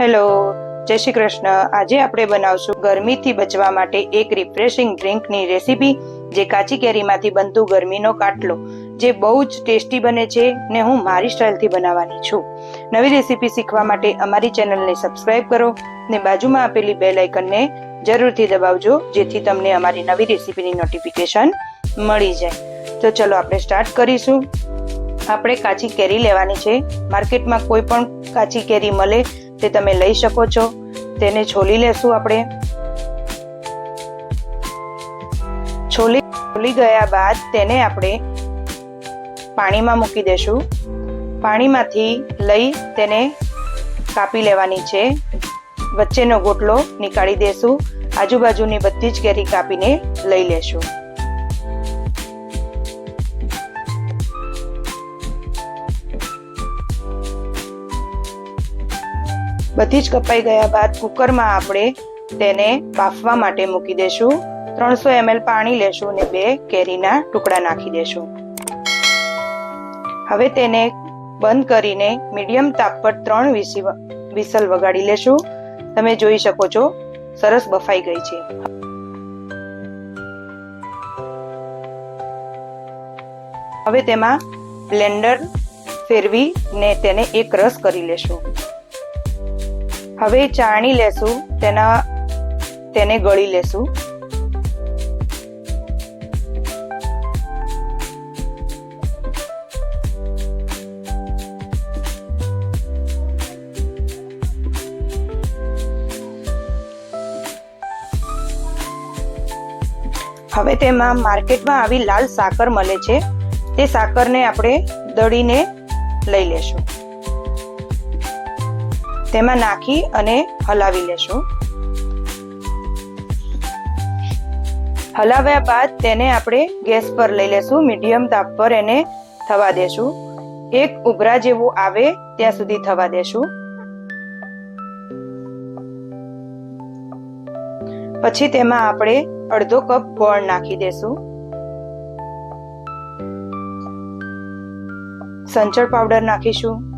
Hello, જય શ્રી કૃષ્ણ. આજે આપણે બનાવશું ગરમીથી બચવા માટે એક રિફ્રેશિંગ ડ્રિંકની રેસીપી જે કાચી કેરીમાંથી બનતું ગરમીનો કાટલો, જે બહુ જ ટેસ્ટી બને છે ને હું મારી સ્ટાઇલથી બનાવવાની છું. નવી રેસીપી શીખવા માટે અમારી ચેનલને સબસ્ક્રાઇબ કરો ને બાજુમાં આપેલી બેલ આઇકનને જરૂરથી દબાવજો, જેથી તમને અમારી નવી રેસીપીની નોટિફિકેશન મળી જાય. તો ચલો આપણે સ્ટાર્ટ કરીશું. આપણે કાચી કેરી લેવાની છે. માર્કેટમાં કોઈ પણ કાચી કેરી મળે તે તમે લઈ શકો છો. તેને છોલી લેશું આપણે. છોલી છોલી ગયા બાદ તેને આપણે પાણીમાં મૂકી દેશું. પાણીમાંથી લઈ તેને કાપી લેવાની છે. વચ્ચેનો ગોટલો નીકાળી દેશું. આજુબાજુની બધી જ કેરી કાપીને લઈ લેશું. બધી જ કપાઈ ગયા બાદ કુકરમાં આપણે તેને બાફવા માટે મૂકી દેશું. ત્રણસો એમએલ પાણી લેશું અને બે કેરીના ટુકડા નાખી દેશું. હવે તેને બંધ કરીને મીડિયમ તાપ પર ત્રણ વિસી વિસલ વગાડી લેશું. તમે જોઈ શકો છો, સરસ બફાઈ ગઈ છે. હવે તેમાં બ્લેન્ડર ફેરવી ને તેને એક રસ કરી લેશું. હવે ચાણી લેશું, તેના, તેને ગળી લેશું. હવે તેમાં માર્કેટમાં આવી લાલ સાકર મળે છે. તે સાકરને આપણે દળીને લઈ લેશું. તેમાં નાખી અને હલાવી લેશું. હલાવ્યા બાદ તેને આપણે ગેસ પર લઈ લેશું, મીડિયમ તાપ પર એને થવા દેશું. એક ઉભરા જેવું આવે ત્યાં સુધી થવા દેશું. પછી તેમાં આપણે અડધો કપ ગોળ નાખી દેશું. સંચળ પાવડર નાખીશું.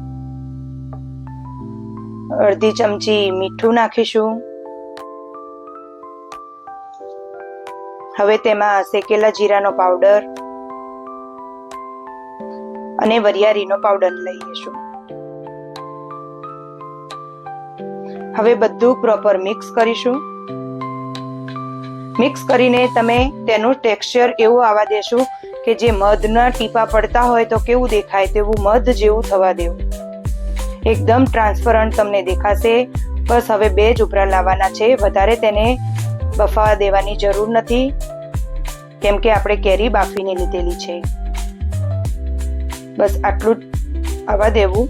અડધી ચમચી મીઠું નાખીશું. હવે તેમાં શેકેલા જીરાનો પાવડર અને વરિયાળીનો પાવડર લઈ લઈશું. હવે બધું પ્રોપર મિક્સ કરીશું. મિક્સ કરીને તમે તેનું ટેક્સચર એવું આવવા દેશું કે જે મધના ટીપા પડતા હોય તો કેવું દેખાય તેવું મધ જેવું થવા દેવું. એકદમ ટ્રાન્સપરન્ટ તમને દેખાશે. બસ હવે બે જ ઉપરા લાવવાના છે. વધારે તેને બફાવા દેવાની જરૂર નથી. કેમ કે આપણે કેરી બાફીને લીધેલી છે. બસ આટલું આવવા દેવું.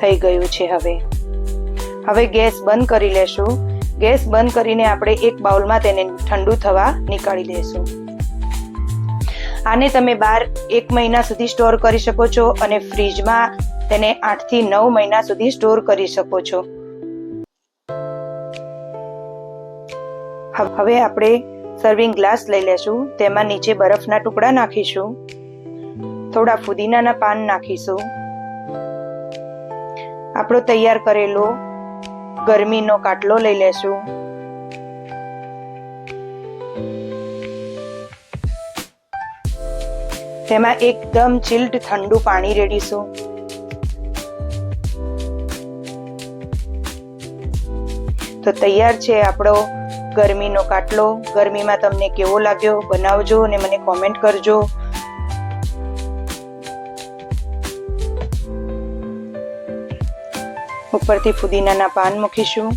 થઈ ગયું છે હવે. હવે ગેસ બંધ કરી લેશું. ગેસ બંધ કરીને આપણે એક બાઉલમાં તેને ઠંડુ થવા નીકાળી દેશું. આને તમે બાર એક મહિના સુધી સ્ટોર કરી શકો છો અને ફ્રીજમાં તેને આઠથી નવ મહિના સુધી સ્ટોર કરી શકો છો. હવે આપણે સર્વિંગ ગ્લાસ લઈ લેશું, તેમાં નીચે બરફના ટુકડા નાખીશું, થોડા ફુદીનાના પાન નાખીશું. આપણો તૈયાર કરેલો ગરમીનો કાટલો લઈ લેશું. તેમાં એકદમ ચિલ્ડ ઠંડુ પાણી રેડીશું. તો તૈયાર છે આપણો ગરમીનો કાટલો. ગરમીમાં તમને કેવો લાગ્યો બનાવજો અને મને કોમેન્ટ કરજો. ઉપરથી ફુદીનાના પાન મૂકીશું.